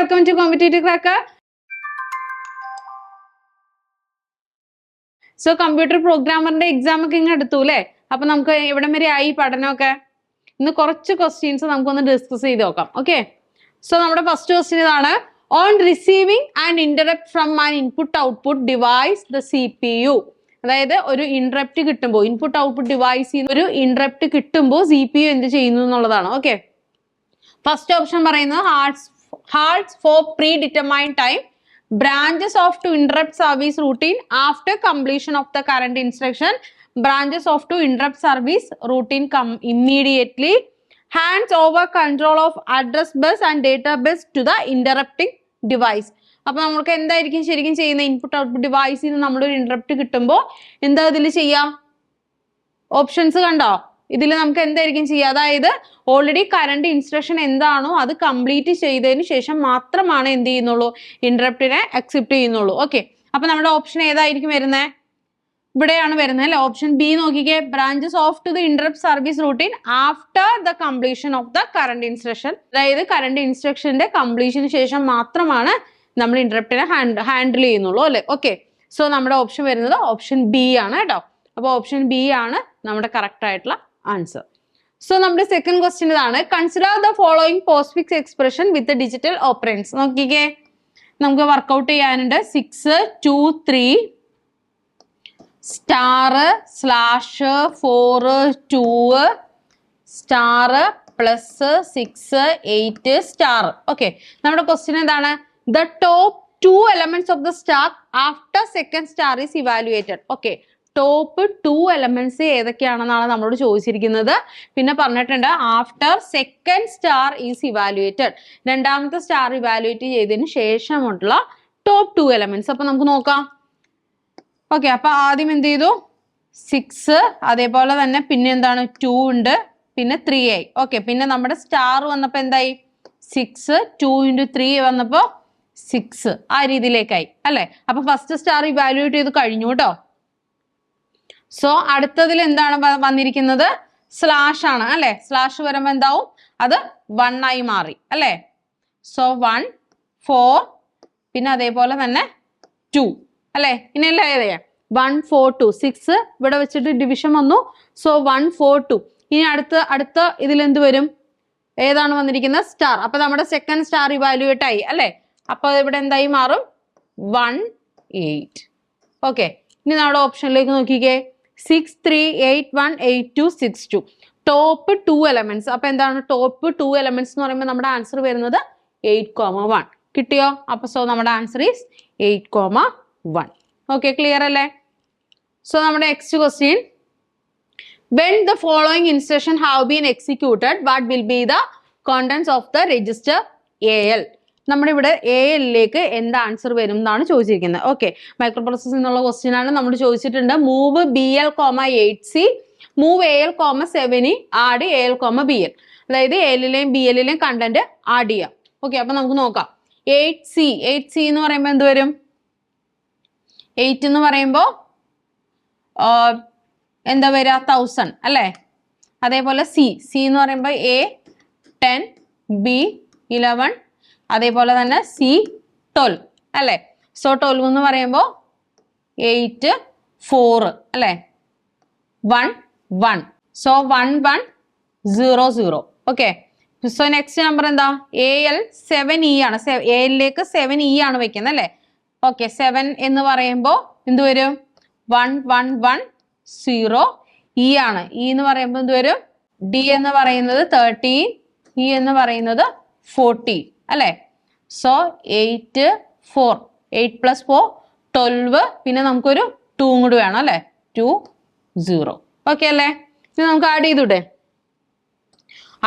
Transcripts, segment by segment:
Welcome to competitive crack so computer പ്രോഗ്രാമറിന്റെ exam ഒക്കെ ഇങ്ങനെ എടുത്തു അല്ലേ? അപ്പൊ നമുക്ക് എവിടം വരെ ആയി പഠനമൊക്കെ. ഇന്ന് കുറച്ച് ക്വസ്റ്റ്യൻസ് നമുക്കൊന്ന് ഡിസ്കസ് ചെയ്ത് നോക്കാം. ഓക്കെ സോ നമ്മുടെ ഫസ്റ്റ് ക്വസ്റ്റ്യൻ ഇതാണ്. On receiving and interrupt from an input output device the C P U അതായത് ഒരു ഇന്ററപ്റ്റ് കിട്ടുമ്പോൾ ഇൻപുട്ട് ഔട്ട്പുട്ട് ഡിവൈസ് ഒരു ഇന്ററപ്റ്റ് കിട്ടുമ്പോൾ സി പി യു എന്ത് ചെയ്യുന്നു എന്നുള്ളതാണ്. ഓക്കെ ഫസ്റ്റ് ഓപ്ഷൻ പറയുന്നത് halts halts for predetermined time branches off to interrupt service routine after completion of the current instruction branches off to interrupt service routine come immediately hands over control of address bus and data bus to the interrupting device അപ്പൊ നമുക്ക് എന്തായിരിക്കും ശരിക്കും ചെയ്യുന്ന input output ഡിവൈസിൽ നിന്ന് നമ്മളൊരു interrupt കിട്ടുമ്പോൾ എന്താ ഇതിൽ ചെയ്യാം ഓപ്ഷൻസ് കണ്ടോ ഇതിൽ നമുക്ക് എന്തായിരിക്കും ചെയ്യുക? അതായത് ഓൾറെഡി കറണ്ട് ഇൻസ്ട്രക്ഷൻ എന്താണോ അത് കംപ്ലീറ്റ് ചെയ്തതിന് ശേഷം മാത്രമാണ് എന്ത് ചെയ്യുന്നുള്ളൂ? ഇന്ററപ്റ്റിനെ അക്സെപ്റ്റ് ചെയ്യുന്നുള്ളൂ. ഓക്കെ അപ്പൊ നമ്മുടെ ഓപ്ഷൻ ഏതായിരിക്കും വരുന്നത് ഇവിടെയാണ് വരുന്നത് അല്ലെ? ഓപ്ഷൻ ബി നോക്കിക്കേ. Branches off to the interrupt service routine after the completion of the current instruction അതായത് കറണ്ട് ഇൻസ്ട്രക്ഷന്റെ കംപ്ലീഷന് ശേഷം മാത്രമാണ് നമ്മൾ ഇന്ററപ്റ്റിനെ ഹാൻഡിൽ ചെയ്യുന്നുള്ളൂ അല്ലെ? ഓക്കെ സോ നമ്മുടെ ഓപ്ഷൻ വരുന്നത് ഓപ്ഷൻ ബി ആണ് കേട്ടോ. അപ്പോൾ ഓപ്ഷൻ ബി ആണ് നമ്മുടെ കറക്റ്റ് ആയിട്ടുള്ള ആൻസർ സോ നമ്മുടെ സെക്കൻഡ് ക്വസ്റ്റ്യൻ ഇതാണ്. Consider the following postfix expression with digital operands നോക്കിക്കേ. നമുക്ക് വർക്കൗട്ട് ചെയ്യാനുണ്ട്. Six two three star slash four two star plus six eight star okay നമ്മുടെ ക്വസ്റ്റ്യൻ എന്താണ്? The top two elements of the star after second star is evaluated okay top two elements ഏതൊക്കെയാണെന്നാണ് നമ്മളോട് ചോദിച്ചിരിക്കുന്നത്. പിന്നെ പറഞ്ഞിട്ടുണ്ട് after second star is evaluated രണ്ടാമത്തെ star evaluate ചെയ്തതിന് ശേഷമുള്ള top two elements അപ്പൊ നമുക്ക് നോക്കാം. ഓക്കെ അപ്പൊ ആദ്യം എന്ത് ചെയ്തു? സിക്സ് അതേപോലെ തന്നെ പിന്നെ എന്താണ്? ടു ഉണ്ട് പിന്നെ ത്രീ ആയി. ഓക്കെ പിന്നെ നമ്മുടെ സ്റ്റാർ വന്നപ്പോ എന്തായി? സിക്സ് ടു ഇന്റു ത്രീ വന്നപ്പോ സിക്സ് ആ രീതിയിലേക്കായി അല്ലെ? അപ്പൊ ഫസ്റ്റ് സ്റ്റാർ ഇവാലുവേറ്റ് ചെയ്ത് കഴിഞ്ഞു കേട്ടോ. സോ അടുത്തതിൽ എന്താണ് വന്നിരിക്കുന്നത്? സ്ലാഷ് ആണ് അല്ലെ? സ്ലാഷ് വരുമ്പോ എന്താവും? അത് വൺ ആയി മാറി അല്ലെ? സോ വൺ ഫോർ പിന്നെ അതേപോലെ തന്നെ ടു അല്ലെ? ഇനിയല്ലേ ഏതേ വൺ ഫോർ ടു സിക്സ് ഇവിടെ വെച്ചിട്ട് ഡിവിഷൻ വന്നു. സോ വൺ ഫോർ ടു ഇനി അടുത്ത അടുത്ത ഇതിൽ എന്ത് വരും? ഏതാണ് വന്നിരിക്കുന്നത്? സ്റ്റാർ അപ്പൊ നമ്മുടെ സെക്കൻഡ് സ്റ്റാർ ഇവാലുവേറ്റ് ആയി അല്ലെ? അപ്പൊ ഇവിടെ എന്തായി മാറും? വൺ എയ്റ്റ് ഓക്കെ ഇനി നമ്മുടെ ഓപ്ഷനിലേക്ക് നോക്കിക്കേ. Six three eight one eight two six two top two elements അപ്പൊ എന്താണ്? ടോപ്പ് ടു എലമെന്റ്സ് എന്ന് പറയുമ്പോൾ നമ്മുടെ ആൻസർ വരുന്നത് എയ്റ്റ് കോമ വൺ കിട്ടിയോ? അപ്പൊ സോ നമ്മുടെ answer is eight comma one okay clear അല്ലേ? സോ നമ്മുടെ next question when the following instruction have been executed what will be the the of the register A AL നമ്മുടെ ഇവിടെ A എല്ലിലേക്ക് എന്ത് answer വരും എന്നാണ് ചോദിച്ചിരിക്കുന്നത്. ഓക്കെ മൈക്രോ പ്രോസസ് എന്നുള്ള ക്വസ്റ്റ്യൻ ആണ് നമ്മൾ ചോദിച്ചിട്ടുണ്ട്. Move B L comma eight C move A L comma seven E add A L comma B L അതായത് എല്ലിലെയും ബി എല്ലിലെയും കണ്ടന്റ് ആഡ് ചെയ്യാം. ഓക്കെ അപ്പൊ നമുക്ക് നോക്കാം. എയ്റ്റ് സി എയ്റ്റ് സി എന്ന് പറയുമ്പോൾ എന്ത് വരും? എയ്റ്റ് എന്ന് പറയുമ്പോൾ എന്താ വരിക തൗസൻഡ് അല്ലേ? അതേപോലെ സി സി എന്ന് പറയുമ്പോൾ എ ടെൻ ബി ഇലവൻ അതേപോലെ തന്നെ സി ട്വൽവ് അല്ലേ? സോ ട്വൽവ് എന്ന് പറയുമ്പോൾ എയ്റ്റ് ഫോർ അല്ലേ? One one so one one zero zero okay so next number എന്താ? എ എൽ സെവൻ ഇ ആണ്. എ എല്ലിലേക്ക് സെവൻ ഇ ആണ് വെക്കുന്നത് അല്ലേ? ഓക്കെ സെവൻ എന്ന് പറയുമ്പോൾ എന്ത് വരും? One one one zero E ആണ്. ഇ എന്ന് പറയുമ്പോൾ എന്ത് വരും? ഡി എന്ന് പറയുന്നത് തേർട്ടീൻ ഇ എന്ന് പറയുന്നത് ഫോർട്ടീൻ അല്ലേ? So eight four eight plus four twelve പിന്നെ നമുക്കൊരു ടൂ കൂടി വേണം അല്ലേ? ടു സീറോ ഓക്കെ അല്ലേ? ഇനി നമുക്ക് ആഡ് ചെയ്തൂടെ?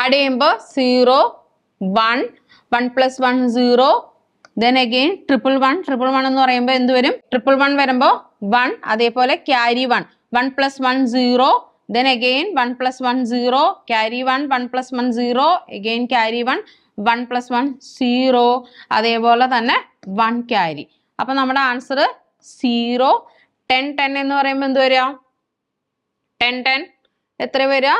ആഡ് ചെയ്യുമ്പോൾ zero one one plus one zero then again triple one triple one എന്ന് പറയുമ്പോൾ എന്ത് വരും? ട്രിപ്പിൾ വൺ വരുമ്പോൾ വൺ അതേപോലെ carry one one plus one zero then again one plus one zero carry one one plus one zero again carry one one plus one zero അതേപോലെ തന്നെ one carry അപ്പൊ നമ്മുടെ ആൻസർ സീറോ ടെൻ ടെൻ എന്ന് പറയുമ്പോൾ എന്ത് വരിക? Ten ten എത്ര വരിക?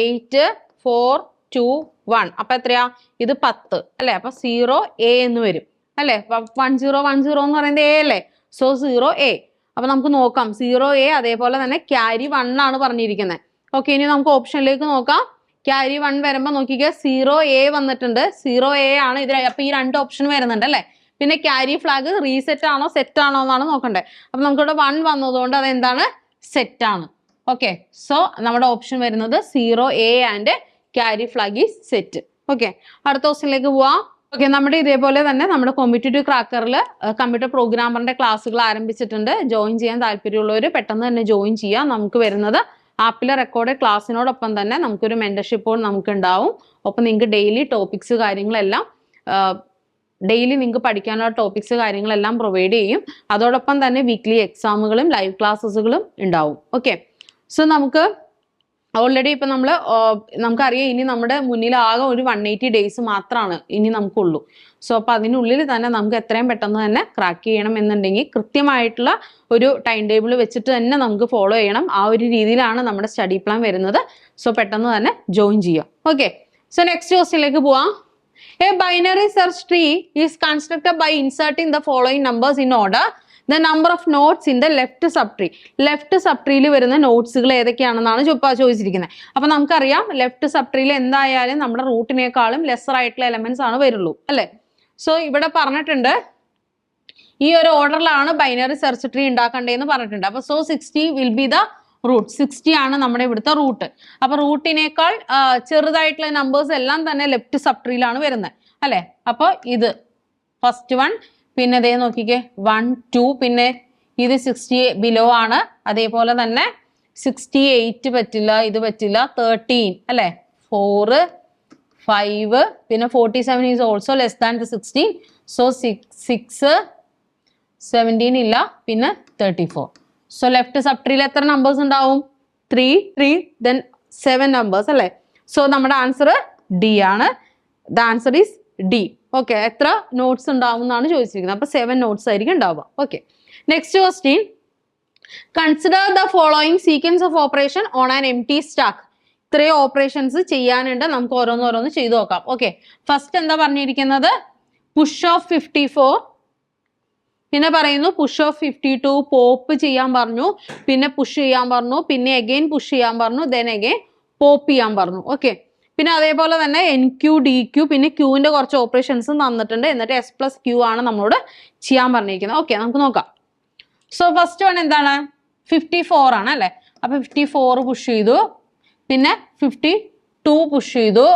എയ്റ്റ് ഫോർ ടു വൺ അപ്പൊ എത്രയാ? ഇത് പത്ത്. അല്ലെ? അപ്പൊ സീറോ എ എന്ന് വരും. അല്ലെ? വൺ സീറോ വൺ സീറോ എന്ന് പറയുന്നത് എ അല്ലേ? സോ സീറോ എ അപ്പൊ നമുക്ക് നോക്കാം. സീറോ എ അതേപോലെ തന്നെ ക്യാരി വൺ ആണ് പറഞ്ഞിരിക്കുന്നത് ഓക്കെ ഇനി നമുക്ക് ഓപ്ഷനിലേക്ക് നോക്കാം. ക്യാരി വൺ വരുമ്പോൾ നോക്കിക്കുക സീറോ എ വന്നിട്ടുണ്ട്. സീറോ എ ആണ് ഇതിൽ അപ്പൊ ഈ രണ്ട് ഓപ്ഷൻ വരുന്നുണ്ട് അല്ലേ? പിന്നെ ക്യാരി ഫ്ലാഗ് റീസെറ്റ് ആണോ സെറ്റ് ആണോ എന്നാണ് നോക്കണ്ടേ. അപ്പൊ നമുക്കിവിടെ വൺ വന്നതുകൊണ്ട് അതെന്താണ്? സെറ്റ് ആണ്. ഓക്കെ സോ നമ്മുടെ ഓപ്ഷൻ വരുന്നത് zero A and carry flag is set okay അടുത്ത ക്വസ്റ്റിനിലേക്ക് പോവാം. ഓക്കെ നമ്മുടെ ഇതേപോലെ തന്നെ നമ്മുടെ കോമ്പറ്റേറ്റീവ് ക്രാക്കറിൽ കമ്പ്യൂട്ടർ പ്രോഗ്രാമറിന്റെ ക്ലാസ്സുകൾ ആരംഭിച്ചിട്ടുണ്ട്. ജോയിൻ ചെയ്യാൻ താല്പര്യമുള്ളവർ പെട്ടെന്ന് തന്നെ ജോയിൻ ചെയ്യാം. നമുക്ക് വരുന്നത് ആപ്പിലെ റെക്കോർഡ് ക്ലാസ്സിനോടൊപ്പം തന്നെ നമുക്കൊരു മെന്റർഷിപ്പ് നമുക്ക് ഉണ്ടാവും ഒപ്പം നിങ്ങൾക്ക് ഡെയിലി ടോപ്പിക്സ് കാര്യങ്ങളെല്ലാം ഡെയിലി നിങ്ങൾക്ക് പഠിക്കാനുള്ള ടോപ്പിക്സ് കാര്യങ്ങളെല്ലാം പ്രൊവൈഡ് ചെയ്യും. അതോടൊപ്പം തന്നെ വീക്ക്ലി എക്സാമുകളും ലൈവ് ക്ലാസ്സസുകളും ഉണ്ടാവും. ഓക്കെ സോ നമുക്ക് ഓൾറെഡി ഇപ്പൊ നമ്മൾ നമുക്കറിയാം ഇനി നമ്മുടെ മുന്നിൽ ആകെ ഒരു വൺ എയ്റ്റി ഡേയ്സ് മാത്രമാണ് ഇനി നമുക്കുള്ളൂ. സോ അപ്പൊ അതിനുള്ളിൽ തന്നെ നമുക്ക് എത്രയും പെട്ടെന്ന് തന്നെ ക്രാക്ക് ചെയ്യണം എന്നുണ്ടെങ്കിൽ കൃത്യമായിട്ടുള്ള ഒരു ടൈം ടേബിൾ വെച്ചിട്ട് തന്നെ നമുക്ക് ഫോളോ ചെയ്യണം. ആ ഒരു രീതിയിലാണ് നമ്മുടെ സ്റ്റഡി പ്ലാൻ വരുന്നത്. സോ പെട്ടെന്ന് തന്നെ ജോയിൻ ചെയ്യാം ഓക്കെ സോ നെക്സ്റ്റ് ക്വസ്റ്റിലേക്ക് പോവാം. A binary search tree is is by inserting the following numbers in in order. Number of nodes in the left sub tree left sub ട്രീയിൽ വരുന്ന നോട്ട്സുകൾ ഏതൊക്കെയാണെന്നാണ് ചോദിച്ചിരിക്കുന്നത്. അപ്പൊ നമുക്കറിയാം ലെഫ്റ്റ് സബ് ട്രീയിൽ എന്തായാലും നമ്മുടെ റൂട്ടിനേക്കാളും ലെസർ ആയിട്ടുള്ള എലമെന്റ്സ് ആണ് വരുള്ളൂ അല്ലെ? സോ ഇവിടെ പറഞ്ഞിട്ടുണ്ട് ഈ ഒരു ഓർഡറിലാണ് ബൈനറി സെർച്ച് ട്രീ ഉണ്ടാക്കേണ്ടതെന്ന് പറഞ്ഞിട്ടുണ്ട്. അപ്പൊ so sixty will be the root sixty ആണ് നമ്മുടെ ഇവിടുത്തെ റൂട്ട് അപ്പൊ റൂട്ടിനേക്കാൾ ചെറുതായിട്ടുള്ള നമ്പേഴ്സ് എല്ലാം തന്നെ ലെഫ്റ്റ് സബ് ട്രീയിലാണ് വരുന്നത് അല്ലെ? അപ്പൊ ഇത് ഫസ്റ്റ് വൺ പിന്നെ ദേ നോക്കിക്കേ. വൺ ടു പിന്നെ ഇത് സിക്സ്റ്റി ബിലോ ആണ്. അതേപോലെ തന്നെ സിക്സ്റ്റി എയ്റ്റ് പറ്റില്ല ഇത് പറ്റില്ല തേർട്ടീൻ അല്ലെ? ഫോറ് ഫൈവ് പിന്നെ forty seven is also less than the sixteen so six six seventeen ഇല്ല പിന്നെ thirty four so left sub ട്രീയിൽ എത്ര നമ്പേഴ്സ് ഉണ്ടാവും? Three three then seven numbers അല്ലേ? സോ നമ്മുടെ ആൻസർ ഡി ആണ്. The answer is D okay എത്ര nodes ഉണ്ടാവും എന്നാണ് ചോദിച്ചിരിക്കുന്നത്. അപ്പൊ സെവൻ നോട്ട്സ് ആയിരിക്കും ഉണ്ടാവുക. Okay next question consider the following sequence of operation on an empty stack ഇത്രയും ഓപ്പറേഷൻസ് ചെയ്യാനുണ്ട്. നമുക്ക് ഓരോന്നോരോന്ന് ചെയ്തു നോക്കാം. ഓക്കെ ഫസ്റ്റ് എന്താ പറഞ്ഞിരിക്കുന്നത്? പുഷ് ഓഫ് ഫിഫ്റ്റി ഫോർ പിന്നെ പറയുന്നു push of fifty two pop ചെയ്യാൻ പറഞ്ഞു. പിന്നെ പുഷ് ചെയ്യാൻ പറഞ്ഞു. പിന്നെ അഗെയിൻ പുഷ് ചെയ്യാൻ പറഞ്ഞു. ദെൻ അഗെയിൻ പോപ്പ് ചെയ്യാൻ പറഞ്ഞു. ഓക്കെ പിന്നെ അതേപോലെ തന്നെ എൻ ക്യു ഡി ക്യു പിന്നെ ക്യൂവിന്റെ കുറച്ച് ഓപ്പറേഷൻസ് തന്നിട്ടുണ്ട്. എന്നിട്ട് എസ് പ്ലസ് ക്യൂ ആണ് നമ്മളോട് ചെയ്യാൻ പറഞ്ഞിരിക്കുന്നത്. ഓക്കെ നമുക്ക് നോക്കാം. സോ ഫസ്റ്റ് വൺ എന്താണ്? ഫിഫ്റ്റി ഫോർ ആണ് അല്ലെ? അപ്പൊ ഫിഫ്റ്റി ഫോർ പുഷ് ചെയ്തു. പിന്നെ ഫിഫ്റ്റി ടു പുഷ് ചെയ്തു.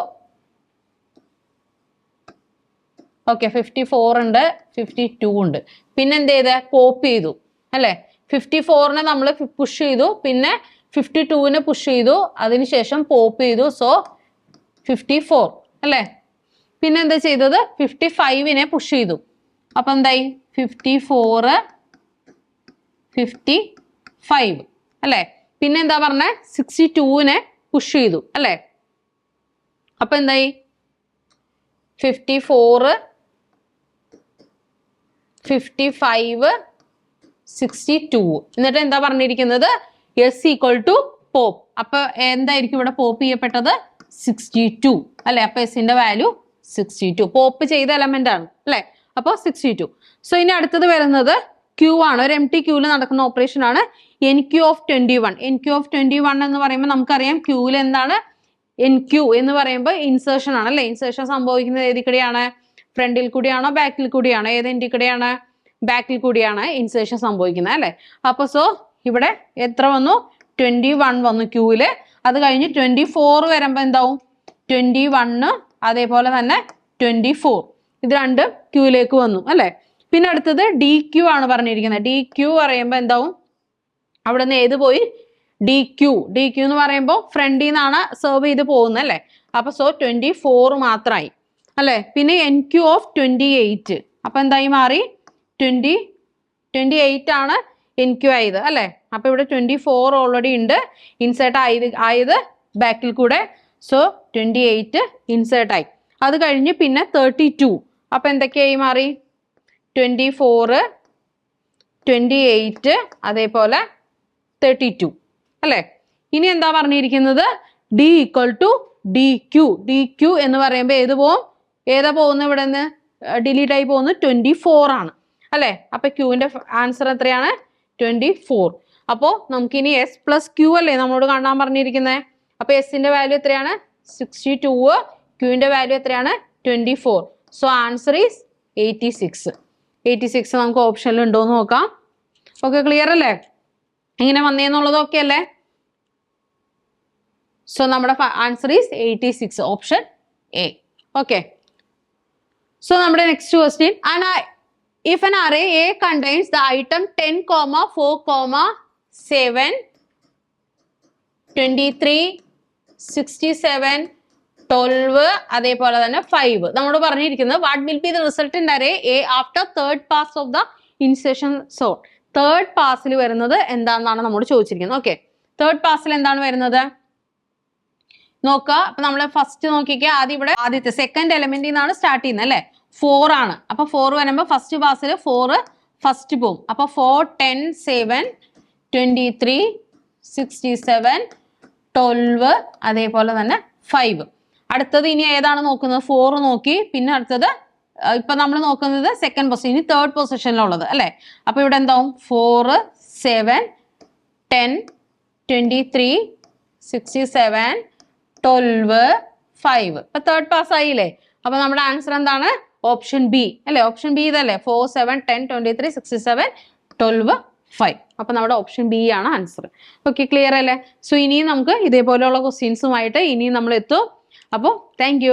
ഓക്കെ ഫിഫ്റ്റി ഫോർ ഉണ്ട് ഫിഫ്റ്റി ടു ഉണ്ട്. പിന്നെ എന്ത് ചെയ്ത്? കോപ്പി ചെയ്തു. അല്ലെ? ഫിഫ്റ്റി ഫോറിനെ നമ്മൾ പുഷ് ചെയ്തു. പിന്നെ ഫിഫ്റ്റി ടുവിനെ പുഷ് ചെയ്തു. അതിനുശേഷം പോപ്പ് ചെയ്തു. സോ ഫിഫ്റ്റി ഫോർ അല്ലേ? പിന്നെ എന്താ ചെയ്തത്? ഫിഫ്റ്റി ഫൈവിനെ പുഷ് ചെയ്തു. അപ്പൊ എന്തായി? ഫിഫ്റ്റി ഫോറ് ഫിഫ്റ്റി ഫൈവ് അല്ലേ? പിന്നെ എന്താ പറഞ്ഞ? സിക്സ്റ്റി ടൂവിനെ പുഷ് ചെയ്തു അല്ലേ? അപ്പൊ എന്തായി? Fifty four fifty five sixty two എന്നിട്ട് എന്താ പറഞ്ഞിരിക്കുന്നത്? എസ് ഈക്വൽ ടു പോപ്പ് അപ്പൊ എന്തായിരിക്കും ഇവിടെ പോപ്പ് ചെയ്യപ്പെട്ടത്? സിക്സ്റ്റി ടു അല്ലെ? അപ്പൊ എസിന്റെ വാല്യൂ സിക്സ്റ്റി ടു പോപ്പ് ചെയ്ത എലമെന്റ് ആണ്. അല്ലെ? അപ്പോൾ സിക്സ്റ്റി ടു സോ ഇനി അടുത്തത് വരുന്നത് ക്യൂ ആണ്. ഒരു എം ടി ക്യൂവിൽ നടക്കുന്ന ഓപ്പറേഷൻ ആണ് enqueue of twenty one enqueue of twenty one എന്ന് പറയുമ്പോൾ നമുക്കറിയാം ക്യൂവിൽ എന്താണ്? എൻ ക്യൂ എന്ന് പറയുമ്പോൾ ഇൻസേർഷൻ ആണ്. അല്ലെ? ഇൻസേർഷൻ സംഭവിക്കുന്നത് ഏതിൽ കൂടിയാണ് ഫ്രണ്ടിൽ കൂടിയാണോ? ബാക്കിൽ കൂടിയാണോ? ഏത് എന്റെ കൂടിയാണ് ബാക്കിൽ കൂടിയാണ് ഇൻസേർഷൻ സംഭവിക്കുന്നത്. അല്ലെ? അപ്പൊ സോ ഇവിടെ എത്ര വന്നു? ട്വന്റി വൺ വന്നു ക്യൂവിൽ അത് കഴിഞ്ഞ് ട്വന്റി ഫോർ വരുമ്പോ എന്താവും? ട്വന്റി വണ്ണ് അതേപോലെ തന്നെ ട്വന്റി ഫോർ ഇത് രണ്ട് ക്യൂയിലേക്ക് വന്നു അല്ലെ? പിന്നെ അടുത്തത് ഡി ക്യൂ ആണ് പറഞ്ഞിരിക്കുന്നത്. ഡി ക്യൂ പറയുമ്പോൾ എന്താവും? അവിടെ നിന്ന് ഏത് പോയി? ഡി ക്യൂ ഡി ക്യൂ എന്ന് പറയുമ്പോൾ ഫ്രണ്ടിൽ നിന്നാണ് സെർവ് ചെയ്ത് പോകുന്നത് അല്ലേ? അപ്പൊ സോ ട്വന്റി ഫോർ മാത്രമായി അല്ലേ? പിന്നെ enqueue of twenty eight അപ്പൊ എന്തായി മാറി? ട്വന്റി ട്വന്റി എയ്റ്റ് ആണ് എൻ ആയത് അല്ലേ? അപ്പൊ ഇവിടെ ട്വന്റി ഫോർ ഓൾറെഡി ഉണ്ട്. ഇൻസേർട്ട് ആയത് ആയത് ബാക്കിൽ കൂടെ. സോ ട്വന്റി എയ്റ്റ് ഇൻസേർട്ട് ആയി. അത് കഴിഞ്ഞ് പിന്നെ തേർട്ടി ടു അപ്പൊ എന്തൊക്കെയായി മാറി? ട്വന്റി ഫോറ് ട്വന്റി എയ്റ്റ് അതേപോലെ തേർട്ടി ടു അല്ലേ? ഇനി എന്താ പറഞ്ഞിരിക്കുന്നത്? D equal to dequeue dequeue എന്ന് പറയുമ്പോൾ ഏത് പോവും? ഏതാ പോകുന്നത് ഇവിടെ നിന്ന് ഡിലീറ്റ് ആയി പോകുന്നത് ട്വന്റി ഫോർ ആണ്. അല്ലെ? അപ്പൊ ക്യൂവിന്റെ ആൻസർ എത്രയാണ്? ട്വന്റി ഫോർ അപ്പോൾ നമുക്കിനി എസ് പ്ലസ് ക്യൂ അല്ലേ നമ്മളോട് കാണാൻ പറഞ്ഞിരിക്കുന്നത് അപ്പൊ എസിന്റെ വാല്യൂ എത്രയാണ്? സിക്സ്റ്റി ടു ക്യൂവിന്റെ വാല്യൂ എത്രയാണ്? Twenty four so answer is eighty six eighty six നമുക്ക് ഓപ്ഷനിൽ ഉണ്ടോ എന്ന് നോക്കാം. ഓക്കെ ക്ലിയർ അല്ലേ? എങ്ങനെ വന്നേന്നുള്ളതൊക്കെ അല്ലേ? സോ നമ്മുടെ answer is eighty six option A okay so നമ്മുടെ next question and if an array A contains the item 10, comma 4, comma 7, 23, 67, 12 അതേപോലെ തന്നെ ഫൈവ് നമ്മൾ പറഞ്ഞിരിക്കുന്നത് what will be the result in array A after third pass of the insertion zone third പാസിൽ വരുന്നത് എന്താണെന്നാണ് നമ്മൾ ചോദിച്ചിരിക്കുന്നത്. ഓക്കെ തേർഡ് പാസിൽ എന്താണ് വരുന്നത്? നോക്കുക. അപ്പൊ നമ്മൾ ഫസ്റ്റ് നോക്കിക്കുക ആദ്യം ഇവിടെ ആദ്യത്തെ സെക്കൻഡ് എലമെന്റിൽ നിന്നാണ് സ്റ്റാർട്ട് ചെയ്യുന്നത് അല്ലെ? ഫോർ ആണ്. അപ്പൊ ഫോർ വരുമ്പോൾ ഫസ്റ്റ് പാസിൽ ഫോർ ഫസ്റ്റ് പോവും. അപ്പൊ four ten seven twenty three sixty seven twelve അതേപോലെ തന്നെ ഫൈവ് അടുത്തത് ഇനി ഏതാണ് നോക്കുന്നത്? ഫോർ നോക്കി. പിന്നെ അടുത്തത് ഇപ്പൊ നമ്മൾ നോക്കുന്നത് സെക്കൻഡ് പൊസിഷൻ ഇനി തേർഡ് പൊസിഷനിലുള്ളത് അല്ലെ? അപ്പൊ ഇവിടെ എന്താവും? Four seven ten twenty three sixty seven twelve five ഇപ്പൊ തേർഡ് പാസ് ആയില്ലേ? അപ്പൊ നമ്മുടെ ആൻസർ എന്താണ്? ഓപ്ഷൻ ബി അല്ലെ? ഓപ്ഷൻ ബി ഇതല്ലേ? Four seven ten twenty three sixty seven twelve five അപ്പൊ നമ്മുടെ ഓപ്ഷൻ ബി ആണ് ആൻസർ ഓക്കെ ക്ലിയർ അല്ലേ? സോ ഇനിയും നമുക്ക് ഇതേപോലെയുള്ള ക്വസ്റ്റ്യൻസുമായിട്ട് ഇനിയും നമ്മൾ എത്തും. അപ്പോൾ താങ്ക്